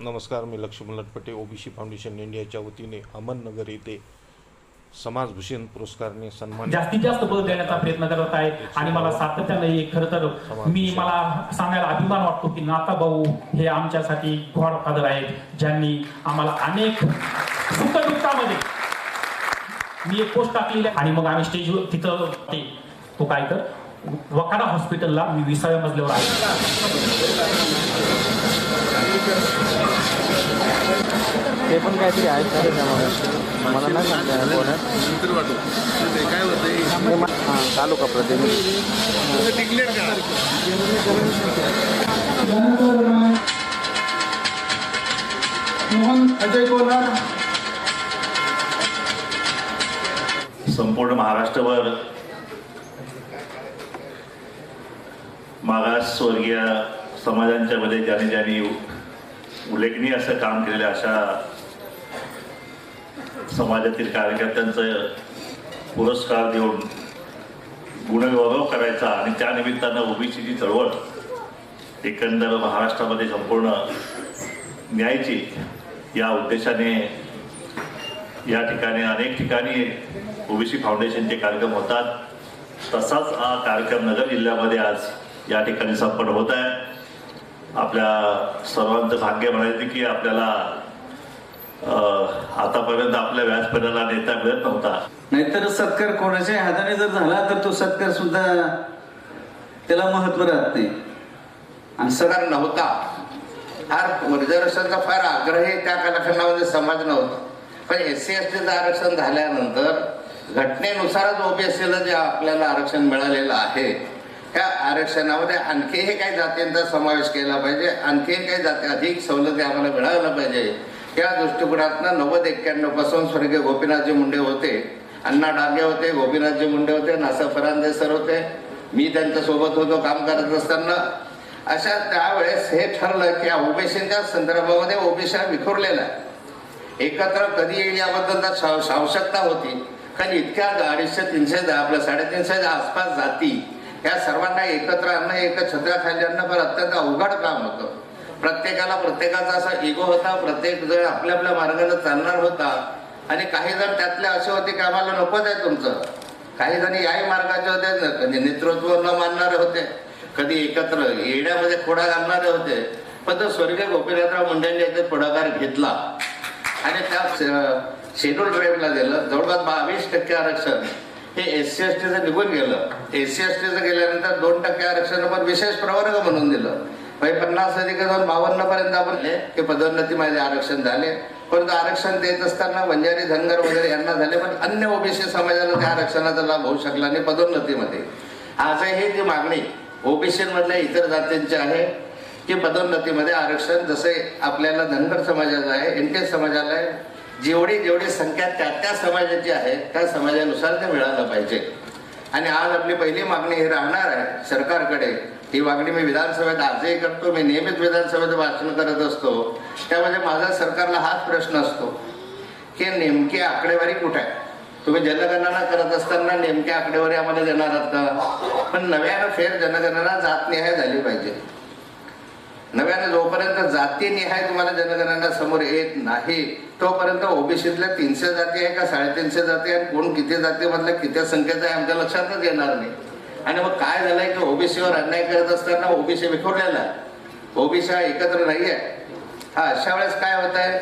नमस्कार मी Laxman Latpate OBC foundation इंडियाच्या वतीने अहमदनगर येथे समाजभूषण पुरस्कारने सन्मान जास्तीत जास्त बळ देण्याचा प्रयत्न करत आहे आणि मला सातत्याने हे खरं तर मी मला सांगायला अभिमान वाटतो की नाता भाऊ हे आमच्यासाठी गॉडफादर आहेत ज्यांनी आम्हाला अनेक सुख दुःखामध्ये मी एक पोस्ट टाकलेली आहे आणि मग आम्ही स्टेजवर तिथं ते तो काय कर वकाडा हॉस्पिटलला मी विसाव्या मजल्यावर आहे. ते पण काहीतरी आहेत का त्याच्यामध्ये. मला नाही सांगता कोण आहे नंतर वाटू ते काय प्रतिनिधी. संपूर्ण महाराष्ट्रभर मागासवर्गीय समाजांच्या मध्ये ज्याने ज्यांनी उल्लेखनीय असं काम केलेल्या अशा समाजातील कार्यकर्त्यांचं पुरस्कार देऊन गुणगौरव करायचा आणि त्या निमित्तानं ओबीसीची चळवळ एकंदर महाराष्ट्रामध्ये संपूर्ण न्यायची या उद्देशाने या ठिकाणी अनेक ठिकाणी ओबीसी फाउंडेशनचे कार्यक्रम होतात. तसाच हा कार्यक्रम नगर जिल्ह्यामध्ये आज या ठिकाणी संपन्न होत आहे. आपल्या सर्वांचं भाग्य म्हणायचं की आपल्याला आतापर्यंत आपल्या व्यासपीठाला नेता मिळत नव्हता. नाहीतर सत्कार कोणाच्या हाताने जर झाला तर तो सत्कार सुद्धा त्याला महत्त्व राहत नाही. आणि सगळं सरकार नव्हता. फार रिझर्वेशनचा फार आग्रही त्या कालखंडामध्ये समाज नव्हता. पण एस सी एस टीचं आरक्षण झाल्यानंतर घटनेनुसारच ओबीएससीला जे आपल्याला आरक्षण मिळालेलं आहे त्या आरक्षणामध्ये आणखीही काही जातींचा समावेश केला पाहिजे आणखीही काही जाती अधिक सवलती आम्हाला मिळायला पाहिजे. या दृष्टिकोनातनं नव्वद एक्क्याण्णवपासून स्वर्गीय गोपीनाथजी मुंडे होते. अण्णा डांगे होते गोपीनाथजी मुंडे होते नासा फरांदे सर होते. मी त्यांच्यासोबत होतो काम करत असताना. अशा त्यावेळेस हे ठरलं की ओबीसीच्या संदर्भामध्ये ओबीसी विखुरलेला आहे. एकत्र कधी येईल याबद्दल तर साव- आवश्यकता होती. कारण इतक्या अडीचशे तीनशे आपल्या साडेतीनशेच्या आसपास जाती. या सर्वांना एकत्र आणणं एका छत्राखाली आणणं पण अत्यंत अवघड काम होतं. प्रत्येकाला प्रत्येकाचा असा इगो होता प्रत्येक जण आपल्या आपल्या मार्गाने चालणार होता. आणि काही जण त्यातले असे होते की आम्हाला नकोच आहे तुमचं. काही जण याही मार्गाचे होते कधी नेतृत्व न मानणारे होते कधी एकत्र येण्यामध्ये खोडा घालणारे होते. पण तो स्वर्गीय गोपीनाथराव मुंडेंनी इथे पुढाकार घेतला. आणि त्या शेड्यूल ड्राईव्हला दिलं. जवळपास बावीस टक्के आरक्षण. हे एस सी एस टीचं निघून गेलं. एस सी एस टीचं गेल्यानंतर दोन टक्के आरक्षण पण विशेष प्रवर्ग म्हणून दिलं. म्हणजे पन्नास अधिक जाऊन बावन्न पर्यंत आपण हे पदोन्नतीमध्ये आरक्षण झाले. परंतु आरक्षण देत असताना वंजारी धनगर वगैरे यांना झाले पण अन्य ओबीसी समाजाला त्या आरक्षणाचा लाभ होऊ शकला नाही पदोन्नतीमध्ये. आजही जी मागणी ओबीसी मधल्या इतर जातींची आहे की पदोन्नतीमध्ये आरक्षण जसे आपल्याला धनगर समाजाचं आहे एन टी समाजाला आहे जेवढी जेवढी संख्या त्या त्या समाजाची आहे त्या समाजानुसार ते मिळालं पाहिजे. आणि आज आपली पहिली मागणी ही राहणार आहे सरकारकडे. ही मागणी मी विधानसभेत आजही करतो मी नेहमीच विधानसभेत वाचन करत असतो. त्यामध्ये माझा सरकारला हाच प्रश्न असतो की नेमकी आकडेवारी कुठे आहे? तुम्ही जनगणना करत असताना नेमक्या आकडेवारी आम्हाला देणार आहात का? पण नव्यानं फेर जनगणना जातनिहाय झाली पाहिजे. नव्यानं जोपर्यंत जाती निहाय तुम्हाला जनगणना समोर येत नाही तोपर्यंत ओबीसीतल्या तीनशे जाती आहे का साडेतीनशे जाती आहे? कोण किती जाती मधल्या किती संख्येचा आहे आमच्या लक्षातच येणार नाही. आणि मग काय झालंय की ओबीसीवर अन्याय करत असताना ओबीसी विखुरलेला ओबीसी हा एकत्र नाहीये. हा अशा वेळेस काय होत आहे